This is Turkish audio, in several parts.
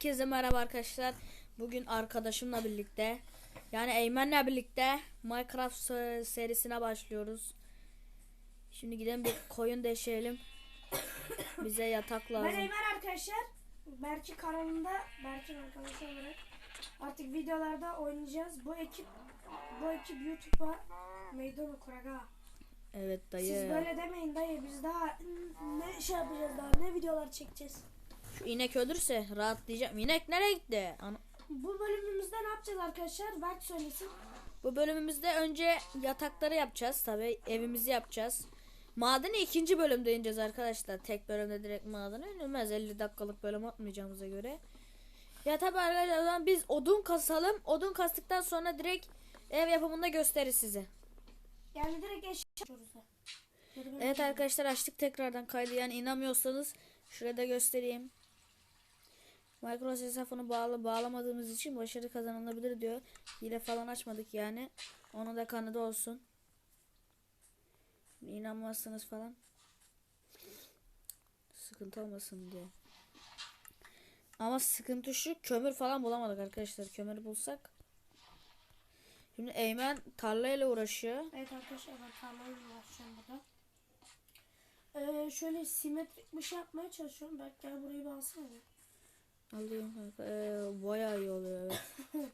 Herkese merhaba arkadaşlar. Bugün arkadaşımla birlikte yani Eymen'le birlikte Minecraft se- serisine başlıyoruz. Şimdi gidelim bir koyun deşeyelim. Bize yatak Ben lazım. Eymen arkadaşlar. Berk'i kanalında Berk'in arkadaşı olarak artık videolarda oynayacağız. Bu ekip bu ekip YouTube'a meydan okurak ha. Evet Siz dayı. böyle demeyin dayı biz daha ne şey yapacağız daha ne videolar çekeceğiz. Şu inek ölürse rahatlayacağım. İnek nereye gitti? Ana- Bu bölümümüzde ne yapacağız arkadaşlar? Berk söylesin. Bu bölümümüzde önce yatakları yapacağız. Tabi evimizi yapacağız. Madeni ikinci bölümde ineceğiz arkadaşlar. Tek bölümde direkt madene inilmez. 50 dakikalık bölüm atmayacağımıza göre. Ya tabi arkadaşlar o zaman biz odun kasalım. Odun kastıktan sonra direkt ev yapımında gösteririz size. Yani direkt eşya Evet arkadaşlar açtık tekrardan kaydı. Yani inanmıyorsanız şurada göstereyim. Microsoft hesabını bağlı bağlamadığımız için başarı kazanılabilir diyor. Hile falan açmadık yani. Onun da kanadı olsun. İnanmazsınız falan. Sıkıntı olmasın diye. Ama sıkıntı şu kömür falan bulamadık arkadaşlar. Kömür bulsak. Şimdi Eymen tarlayla uğraşıyor. Evet arkadaşlar ben tarlayla uğraşacağım burada. Ee, şöyle simetrik bir şey yapmaya çalışıyorum. Berk gel burayı bir. Alıyorum kanka. Ee, bayağı iyi oluyor evet.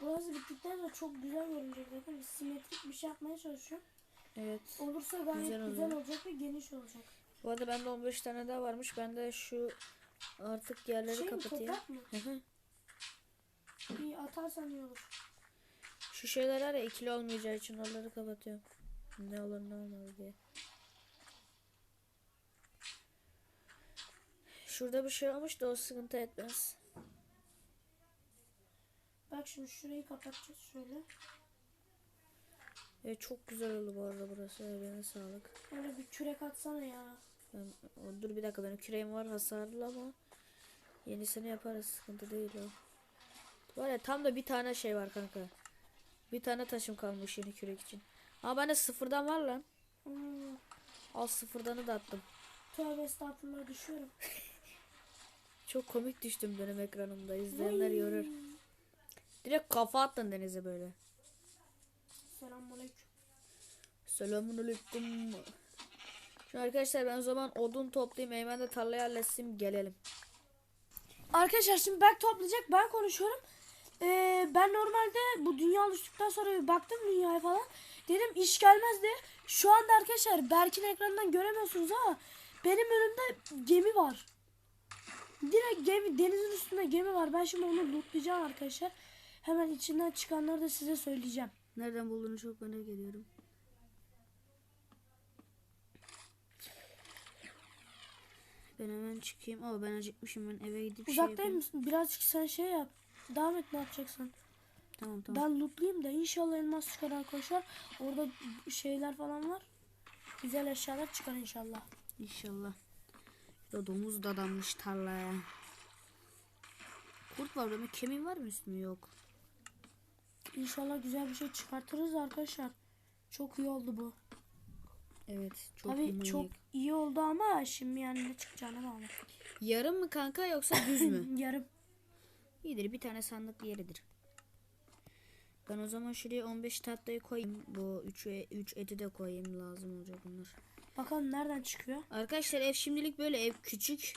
Burası bittikten sonra çok güzel görünecek zaten. Simetrik bir şey yapmaya çalışıyorum. Evet. Olursa gayet Güzel güzel, oluyor. olacak ve geniş olacak. Bu arada bende 15 tane daha varmış. Ben de şu artık yerleri Şey mi kapatayım. toprak mı? Hı. İyi atarsan iyi olur. şu şeyler var ya ikili olmayacağı için onları kapatıyorum. Ne olur ne olmaz diye. Şurada bir şey olmuş da o sıkıntı etmez. Bak şimdi şurayı kapatacağız şöyle. Evet çok güzel oldu bu arada burası. Eline sağlık. Öyle bir kürek atsana ya. Ben, o, dur bir dakika benim küreğim var hasarlı ama yenisini yaparız sıkıntı değil o. Var ya tam da bir tane şey var kanka. Bir tane taşım kalmış yeni kürek için. Ama bende sıfırdan var lan. Hmm. Al sıfırdanı da attım. Tövbe estağfurullah düşüyorum. Çok komik düştüm benim ekranımda. İzleyenler yorur. Direkt kafa attın denize böyle. Selamünaleyküm. Selamünaleyküm. Şimdi arkadaşlar ben o zaman odun toplayayım. Eymen de tarlayı halletsin gelelim. Arkadaşlar şimdi Berk toplayacak ben konuşuyorum. Ee, ben normalde bu dünya oluştuktan sonra bir baktım dünyaya falan. Dedim iş gelmez diye. Şu anda arkadaşlar Berk'in ekranından göremiyorsunuz ama benim önümde gemi var. Direkt gemi denizin üstünde gemi var. Ben şimdi onu lootlayacağım arkadaşlar. Hemen içinden çıkanları da size söyleyeceğim. Nereden bulduğunu çok merak ediyorum. Ben hemen çıkayım. Ama ben acıkmışım. Ben eve gidip şey Uzaktayım yapayım. mısın? Birazcık sen şey yap. Devam et ne yapacaksın? Tamam tamam. Ben lootlayayım da inşallah elmas çıkar arkadaşlar. Orada şeyler falan var. Güzel eşyalar çıkar inşallah. İnşallah. Ya domuz dadanmış tarlaya. Kurt var mı? Kemiği var mı üstünde? Yok. İnşallah güzel bir şey çıkartırız arkadaşlar. Çok iyi oldu bu. Evet. Çok Tabii manyak. çok iyi oldu ama şimdi yani ne çıkacağına bağlı. Yarım mı kanka yoksa düz mü? Yarım. İyidir bir tane sandık yeridir. Ben o zaman şuraya 15 tahtayı koyayım. Bu 3 3 eti de koyayım lazım olacak bunlar. Bakalım nereden çıkıyor. Arkadaşlar ev şimdilik böyle ev küçük.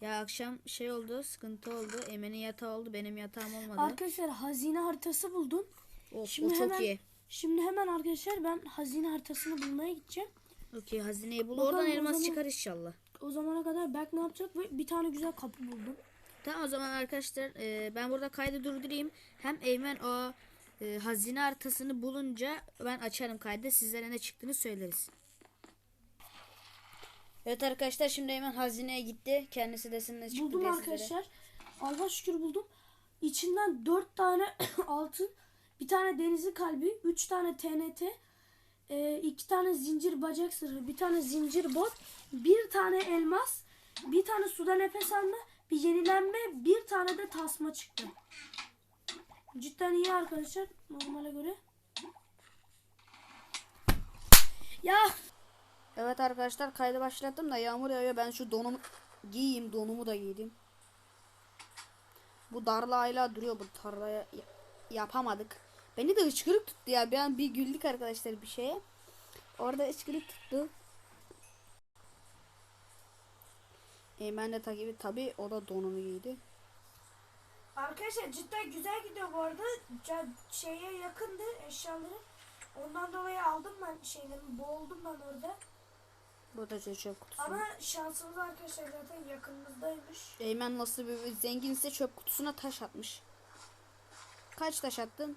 Ya akşam şey oldu sıkıntı oldu. Emen'in yatağı oldu benim yatağım olmadı. Arkadaşlar hazine haritası buldum. Of, Şimdi o çok hemen- iyi. Şimdi hemen arkadaşlar ben hazine haritasını bulmaya gideceğim. Okey hazineyi bul Bakalım oradan elmas zaman- çıkar inşallah. O zamana kadar Berk ne yapacak bir tane güzel kapı buldum. Tamam o zaman arkadaşlar e, ben burada kaydı durdurayım. Hem Eymen o e, hazine haritasını bulunca ben açarım kaydı. Sizlere ne çıktığını söyleriz. Evet arkadaşlar şimdi Eymen hazineye gitti. Kendisi desin ne çıktı Buldum diye sizlere. arkadaşlar. Allah şükür buldum. İçinden 4 tane altın, bir tane denizin kalbi, 3 tane TNT, 2 tane zincir bacak sırrı, bir tane zincir bot, bir tane elmas, bir tane suda nefes alma, bir yenilenme, bir tane de tasma çıktı. Cidden iyi arkadaşlar normale göre. Ya Evet arkadaşlar kaydı başlattım da yağmur yağıyor. Ben şu donumu giyeyim. Donumu da giydim. Bu darla hala duruyor bu tarlaya ya- yapamadık. Beni de ıçkırık tuttu ya. Bir an bir güldük arkadaşlar bir şeye. Orada ıçkırık tuttu. Eymen de takibi tabi o da donunu giydi. Arkadaşlar cidden güzel gidiyor bu arada. Şeye yakındı eşyaları. Ondan dolayı aldım ben şeyleri. Boğuldum ben orada. Bu da çöp kutusu. Ama şansımız arkadaşlar zaten yakınımızdaymış. Eymen nasıl bir zenginse çöp kutusuna taş atmış. Kaç taş attın?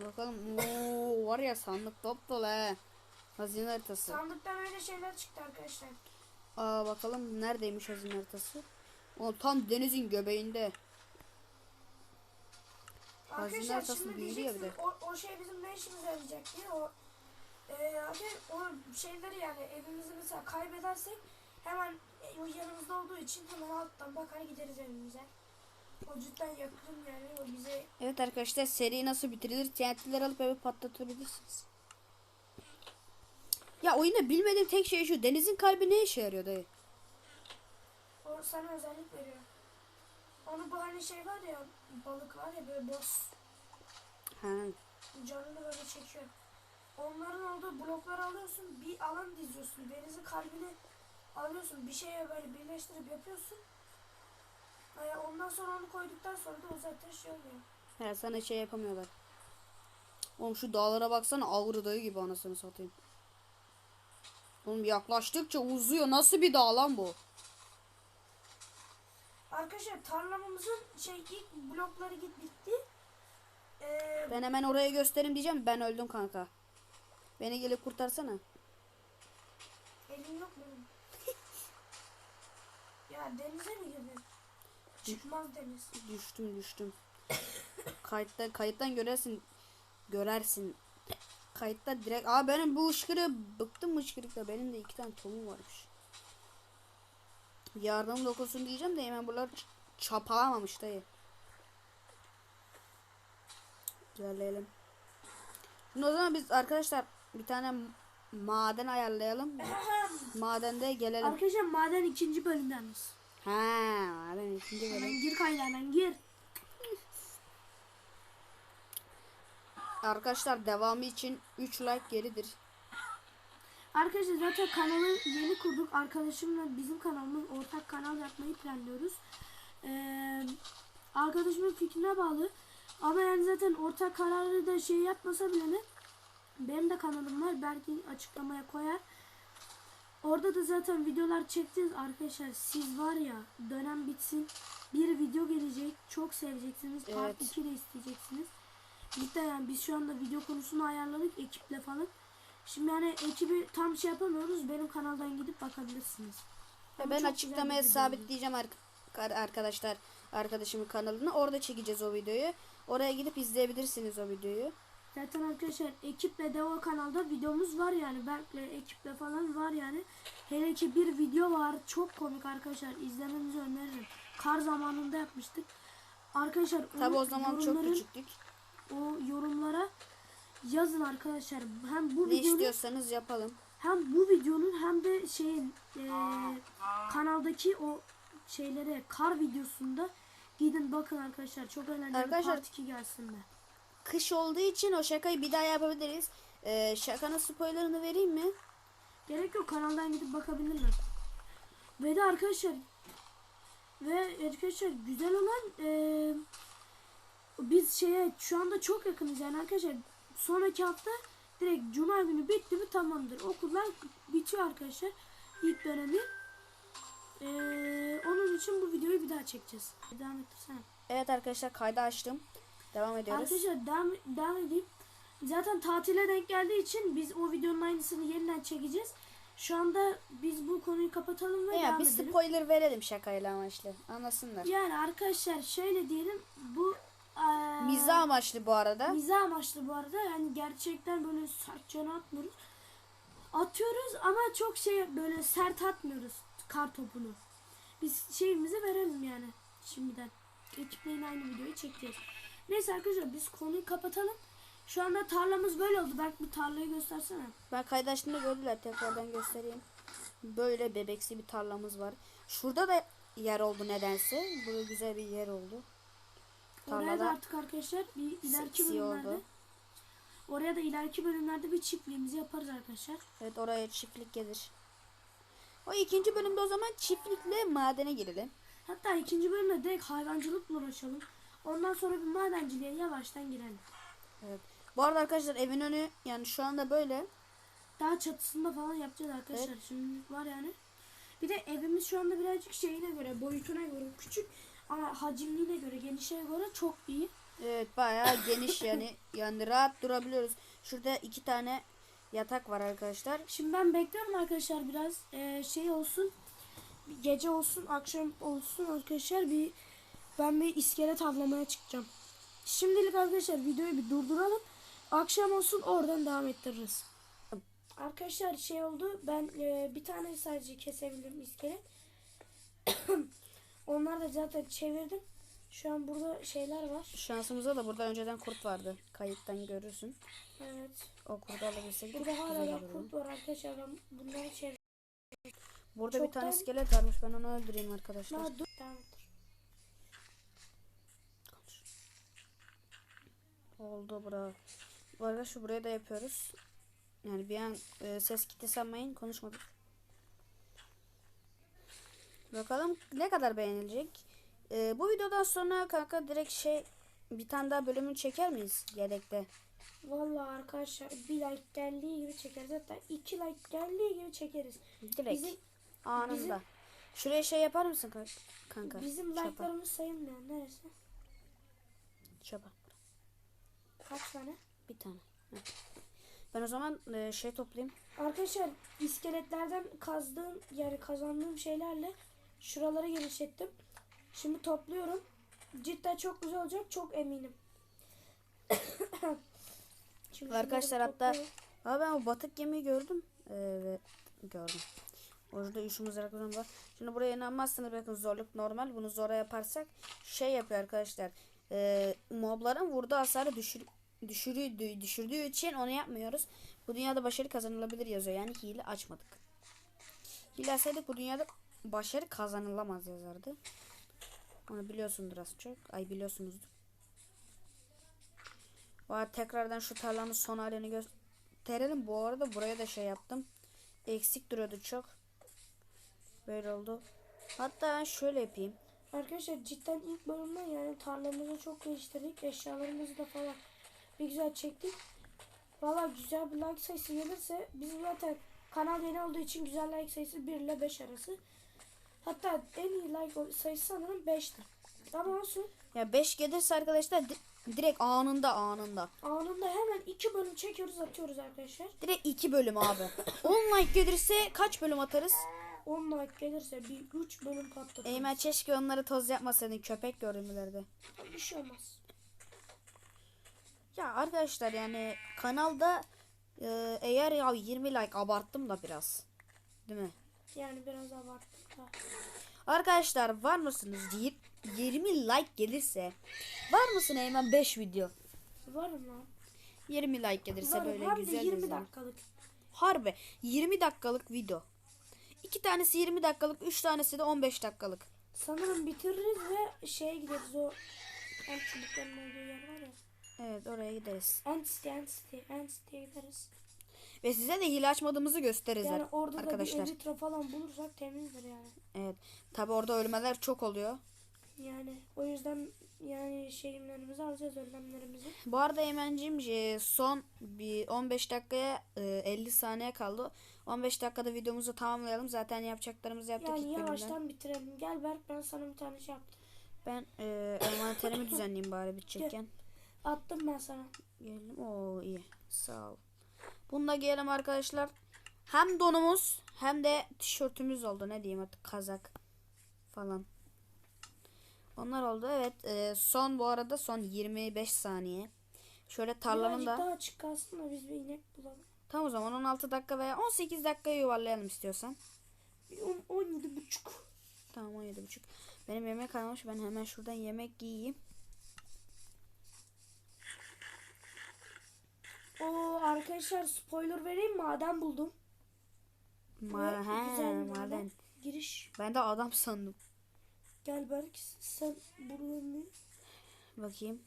Bakalım. Oo, var ya sandık top dolu he. Hazine haritası. Sandıktan öyle şeyler çıktı arkadaşlar. Aa bakalım neredeymiş hazine haritası? O tam denizin göbeğinde. Hazine haritası büyülü ya bir de. o, o şey bizim ne işimize yarayacak diye o e, abi o şeyleri yani evimizi mesela kaybedersek hemen e, o yanımızda olduğu için hemen alttan bakar gideriz evimize. O cidden yakın yani o bize Evet arkadaşlar seri nasıl bitirilir? TNT'ler alıp eve patlatabilirsiniz. Ya oyunda bilmediğim tek şey şu. Denizin kalbi ne işe yarıyor dayı? o sana özellik veriyor. Onu bu hani şey var ya balık var ya böyle boss Ha. canını böyle çekiyor. Onların olduğu blokları alıyorsun bir alan diziyorsun denizin kalbini alıyorsun bir şeye böyle birleştirip yapıyorsun. Ee, ondan sonra onu koyduktan sonra da o zaten şey oluyor. He sana şey yapamıyorlar. Oğlum şu dağlara baksana Avru dayı gibi anasını satayım. Oğlum yaklaştıkça uzuyor. Nasıl bir dağ lan bu? Arkadaşlar tarlamamızın şey ilk blokları git bitti. Ee, Ben hemen oraya göstereyim diyeceğim. Ben öldüm kanka. Beni gelip kurtarsana. elim yok benim. ya denize mi girdin? Çıkmaz deniz. Düştüm düştüm. Kayıtta kayıttan görersin. Görersin. Kayıtta direkt. Aa benim bu ışkırı bıktım ışkırıkla. Benim de iki tane tomum varmış. Yardım dokunsun diyeceğim de hemen buralar çapalamamış dayı. İlerleyelim. Şimdi o zaman biz arkadaşlar bir tane maden ayarlayalım. Madende gelelim. Arkadaşlar maden ikinci bölümdeniz. Ha, maden ikinci bölüm. Hemen gir kaydağına gir. Arkadaşlar devamı için 3 like geridir. Arkadaşlar zaten kanalı yeni kurduk. Arkadaşımla bizim kanalımız ortak kanal yapmayı planlıyoruz. Ee, arkadaşımın fikrine bağlı. Ama yani zaten ortak kararı da şey yapmasa bile ne? Benim de kanalım var. Belki açıklamaya koyar. Orada da zaten videolar çektiniz arkadaşlar. Siz var ya dönem bitsin. Bir video gelecek. Çok seveceksiniz. Part Evet. 2 de isteyeceksiniz. Cidden yani biz şu anda video konusunu ayarladık ekiple falan. Şimdi yani ekibi tam şey yapamıyoruz. Benim kanaldan gidip bakabilirsiniz. Ama ben açıklamaya sabitleyeceğim ar- ar- arkadaşlar arkadaşımın kanalını. Orada çekeceğiz o videoyu. Oraya gidip izleyebilirsiniz o videoyu. Zaten arkadaşlar ekiple de o kanalda videomuz var yani. Berk'le ekiple falan var yani. Hele ki bir video var. Çok komik arkadaşlar. İzlemenizi öneririm. Kar zamanında yapmıştık. Arkadaşlar Tabi o zaman çok küçüktük. O yorumlara yazın arkadaşlar. Hem bu Ne videonun istiyorsanız yapalım. hem bu videonun hem de şeyin eee, kanaldaki o şeylere kar videosunda gidin bakın arkadaşlar çok eğlenceli Arkadaşlar- part 2 gelsin de. Kış olduğu için o şakayı bir daha yapabiliriz. Ee, şakanın spoilerını vereyim mi? Gerek yok kanaldan gidip bakabilirler. Ve de arkadaşlar ve arkadaşlar güzel olan eee, biz şeye şu anda çok yakınız yani arkadaşlar sonraki hafta direkt cuma günü bitti mi tamamdır. Okullar bitiyor arkadaşlar ilk dönemi. Eee, onun için bu videoyu bir daha çekeceğiz. Devam ettirsene. Evet arkadaşlar kaydı açtım. Devam ediyoruz. Arkadaşlar devam, devam edeyim. Zaten tatile denk geldiği için biz o videonun aynısını yeniden çekeceğiz. Şu anda biz bu konuyu kapatalım ve ya devam bir edelim. spoiler verelim şakayla amaçlı. Anlasınlar. Yani arkadaşlar şöyle diyelim bu eee, Mizah amaçlı bu arada. mizah amaçlı bu arada yani gerçekten böyle sertçe atmıyoruz. Atıyoruz ama çok şey böyle sert atmıyoruz kar topunu. Biz şeyimizi verelim yani şimdiden. Ekiple yine aynı videoyu çekeceğiz. Neyse arkadaşlar biz konuyu kapatalım. Şu anda tarlamız böyle oldu. Belki bir tarlayı göstersene. Ben kaydı açtığımda gördüler. Tekrardan göstereyim. Böyle bebeksi bir tarlamız var. Şurada da yer oldu nedense. Burada güzel bir yer oldu. Oraya da artık arkadaşlar bir ileriki bölümlerde oldu. oraya da ileriki bölümlerde bir çiftliğimizi yaparız arkadaşlar. Evet oraya çiftlik gelir. O ikinci bölümde o zaman çiftlikle madene girelim. Hatta ikinci bölümde direkt hayvancılıkla uğraşalım. Ondan sonra bir madenciliğe yavaştan girelim. Evet. Bu arada arkadaşlar evin önü yani şu anda böyle. Daha çatısında falan yapacağız arkadaşlar. Şimdi var yani. Bir de evimiz şu anda birazcık şeyine göre, boyutuna göre küçük ama hacimliğine göre, genişliğine göre çok iyi. Evet bayağı geniş yani. Yani rahat durabiliyoruz. Şurada iki tane yatak var arkadaşlar. Şimdi ben bekliyorum arkadaşlar biraz eee, şey olsun. Gece olsun, akşam olsun arkadaşlar bir ben bir iskelet avlamaya çıkacağım. Şimdilik arkadaşlar videoyu bir durduralım. Akşam olsun oradan devam ettiririz. Arkadaşlar şey oldu. Ben eee, bir tane sadece kesebildim iskelet. Onlar da zaten çevirdim. Şu an burada şeyler var. Şansımıza da burada önceden kurt vardı. Kayıttan görürsün. Evet. O kurdu alabilsek Burada hala da kurt var arkadaşlar. Ben bunları çevir. Burada bir tane Çoktan- iskelet varmış. Ben onu öldüreyim arkadaşlar. Daha dur. Ettir. Oldu bura. Bu arada şu buraya da yapıyoruz. Yani bir an e, ses gitti sanmayın konuşmadık. Bakalım ne kadar beğenilecek. E, bu videodan sonra kanka direkt şey bir tane daha bölümünü çeker miyiz yedekte? Vallahi arkadaşlar bir like geldiği gibi çekeriz. Hatta iki like geldiği gibi çekeriz. Direkt Bizim anında. bizim- Şuraya şey yapar mısın kanka? bizim like'larımız sayılmıyor. Neresi? Çapa. Kaç tane? Bir tane. Heh. Ben o zaman e, şey toplayayım. Arkadaşlar iskeletlerden kazdığım yani kazandığım şeylerle şuraları genişlettim. Şimdi topluyorum. Cidden çok güzel olacak. Çok eminim. Şimdi Arkadaşlar hatta. Abi ben o batık gemiyi gördüm. Evet gördüm. Orada mızrak uzun var. Şimdi buraya inanmazsınız bakın zorluk normal. Bunu zora yaparsak şey yapıyor arkadaşlar. Ee, mobların vurduğu hasarı düşür, düşürdüğü, düşürdüğü için onu yapmıyoruz. Bu dünyada başarı kazanılabilir yazıyor. Yani hile açmadık. Hile açsaydık bu dünyada başarı kazanılamaz yazardı. Onu biliyorsundur az çok. Ay biliyorsunuzdur. Vay tekrardan şu tarlanın son halini gösterelim. Bu arada buraya da şey yaptım. Eksik duruyordu çok. Böyle oldu. Hatta şöyle yapayım. Arkadaşlar cidden ilk bölümden yani tarlamızı çok geliştirdik. Eşyalarımızı da falan bir güzel çektik. Valla güzel bir like sayısı gelirse bizim zaten kanal yeni olduğu için güzel like sayısı 1 ile 5 arası. Hatta en iyi like sayısı sanırım 5'ti. Ama olsun. Ya 5 gelirse arkadaşlar di- direkt anında anında. Anında hemen 2 bölüm çekiyoruz atıyoruz arkadaşlar. Direkt 2 bölüm abi. 10 like gelirse kaç bölüm atarız? 10 like gelirse bir 3 bölüm patlatırız. Eymen keşke onları toz yapmasaydın köpek görünmelerde. Bir şey olmaz. Ya arkadaşlar yani kanalda e, eğer ya 20 like abarttım da biraz. Değil mi? Yani biraz abarttık da. Arkadaşlar var mısınız? Yir- 20 like gelirse var mısın Eymen 5 video? Varım lan. 20 like gelirse Varım. böyle de güzel 20 güzel. dakikalık. Harbi 20 dakikalık video. İki tanesi 20 dakikalık, üç tanesi de 15 dakikalık. Sanırım bitiririz ve şeye gideriz o en çubukların olduğu yer var ya. Evet oraya gideriz. Entity, Entity, Entity'ye gideriz. Ve size de hile açmadığımızı gösteririz Yani orada arkadaşlar. da bir elitra falan bulursak temizdir yani. Evet. Tabi orada ölmeler çok oluyor. Yani o yüzden yani şeyimlerimizi alacağız önlemlerimizi. Bu arada Eymen'cim e, son bir 15 dakikaya e, 50 saniye kaldı. 15 dakikada videomuzu tamamlayalım. Zaten yapacaklarımızı yaptık Yani ilk bölümden. yavaştan bitirelim. Gel Berk ben sana bir tane şey yaptım. Ben e, envanterimi düzenleyeyim bari bitecekken. Attım ben sana. Gelelim. Oo iyi. Sağ ol. Bunu da giyelim arkadaşlar. Hem donumuz hem de tişörtümüz oldu. Ne diyeyim artık kazak falan. Onlar oldu. Evet. e, son bu arada son 25 saniye. Şöyle tarlanın da daha açık kalsın da biz bir inek bulalım. tam o zaman 16 dakika veya 18 dakika yuvarlayalım istiyorsan. Bir on- 17 buçuk. Tamam 17.30. Benim yemek kalmış. Ben hemen şuradan yemek yiyeyim. Oo arkadaşlar spoiler vereyim maden buldum. Ma he, güzel maden. Giriş. Ben de adam sandım. Gel Berk sen buradan Bakayım.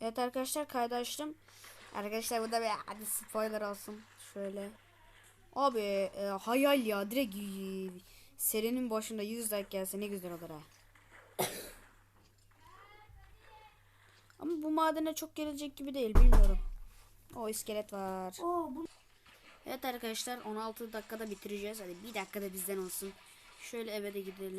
Evet arkadaşlar kaydı açtım. Arkadaşlar bu da bir hadi spoiler olsun. Şöyle. Abi e, hayal ya direkt serinin başında 100 like gelse ne güzel olur ha. Ama bu madene çok gelecek gibi değil bilmiyorum. O iskelet var. Oo bu Evet arkadaşlar 16 dakikada bitireceğiz. Hadi bir dakikada bizden olsun. Şöyle eve de gidelim.